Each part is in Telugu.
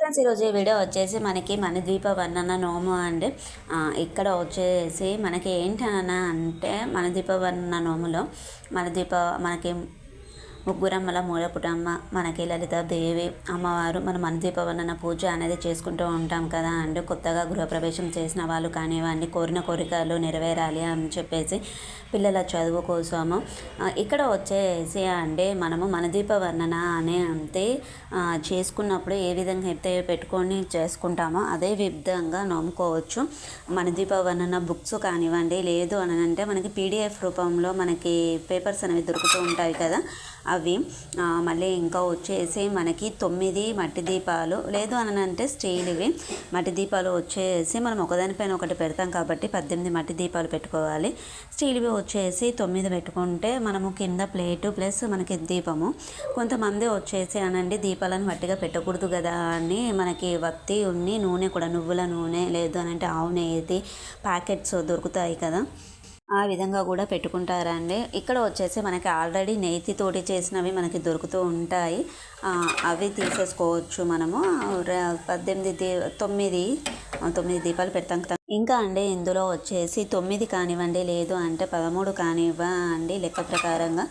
ఫ్రెండ్స్ ఈరోజు వీడియో వచ్చేసి మనకి మణిద్వీప వర్ణన నోము అండ్ ఆ, ఇక్కడ వచ్చేసి మనకి ఏంటన అంటే మణిద్వీప వర్ణన నోములో మణిద్వీప మనకి ముగ్గురమ్మల మూలపుటమ్మ మనకి లలిత దేవి అమ్మవారు మన మణిద్వీప వర్ణన పూజ అనేది చేసుకుంటూ ఉంటాం కదా అండి కొత్తగా గృహప్రవేశం చేసిన వాళ్ళు కానివ్వండి కోరిన కోరికలు నెరవేరాలి అని చెప్పేసి పిల్లల చదువు కోసము ఇక్కడ వచ్చేసి అంటే మనము మనదీప వర్ణన అనే అంతే చేసుకున్నప్పుడు ఏ విధంగా అయితే పెట్టుకొని చేసుకుంటామో అదే విధంగా నమ్ముకోవచ్చు. మనదీప వర్ణన బుక్స్ కానివ్వండి లేదు అని అంటే మనకి పీడిఎఫ్ రూపంలో మనకి పేపర్స్ అనేవి దొరుకుతూ ఉంటాయి కదా అవి మళ్ళీ ఇంకా వచ్చేసి మనకి తొమ్మిది మట్టి దీపాలు లేదు అని అంటే స్టీల్వి. మట్టి దీపాలు వచ్చేసి మనం ఒకదానిపైన ఒకటి పెడతాం కాబట్టి పద్దెనిమిది మట్టి దీపాలు పెట్టుకోవాలి. స్టీల్వి వచ్చేసి తొమ్మిది పెట్టుకుంటే మనము కింద ప్లేటు ప్లస్ మనకి దీపము. కొంతమంది వచ్చేసి అనండి దీపాలను వట్టిగా పెట్టకూడదు కదా అని మనకి వత్తి ఉన్ని నూనె కూడా నువ్వుల నూనె లేదు అని అంటే ఆవు నెయ్యి ప్యాకెట్స్ దొరుకుతాయి కదా. ఆ విధంగా కూడా పెట్టుకుంటారండి ఇక్కడ వచ్చేసి మనకి ఆల్రెడీ నెయ్యి తోటి చేసినవి మనకి దొరుకుతూ ఉంటాయి. అవి తీసేసుకోవచ్చు మనము. పద్దెనిమిది తొమ్మిది తొమ్మిది దీపాలు పెడతాం కదా. ఇంకా అండి ఇందులో వచ్చేసి తొమ్మిది కానివ్వండి లేదు అంటే పదమూడు కానివ్వండి లెక్క ప్రకారంగా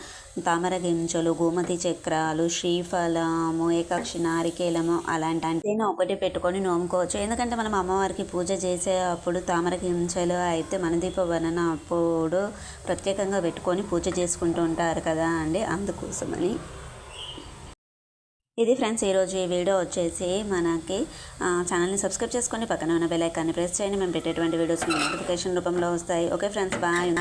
తామర గింజలు గోమతి చక్రాలు శ్రీఫలము ఏకాక్షి నారికేలము అలాంటి అంటే ఒకటి పెట్టుకొని నోముకోవచ్చు. ఎందుకంటే మనం అమ్మవారికి పూజ చేసే అప్పుడు తామర గింజలు అయితే మన దీప వర్ణన అప్పుడు ప్రత్యేకంగా పెట్టుకొని పూజ చేసుకుంటూ ఉంటారు కదా అండి. అందుకోసమని ఇది ఫ్రెండ్స్ ఈరోజు ఈ వీడియో వచ్చేసి మనకి ఛానల్ని సబ్స్క్రైబ్ చేసుకోండి పక్కన ఉన్న బెల్ ఐకాన్ని ప్రెస్ చేయండి. మేము పెట్టేటువంటి వీడియోస్ నోటిఫికేషన్ రూపంలో వస్తాయి. Okay friends bye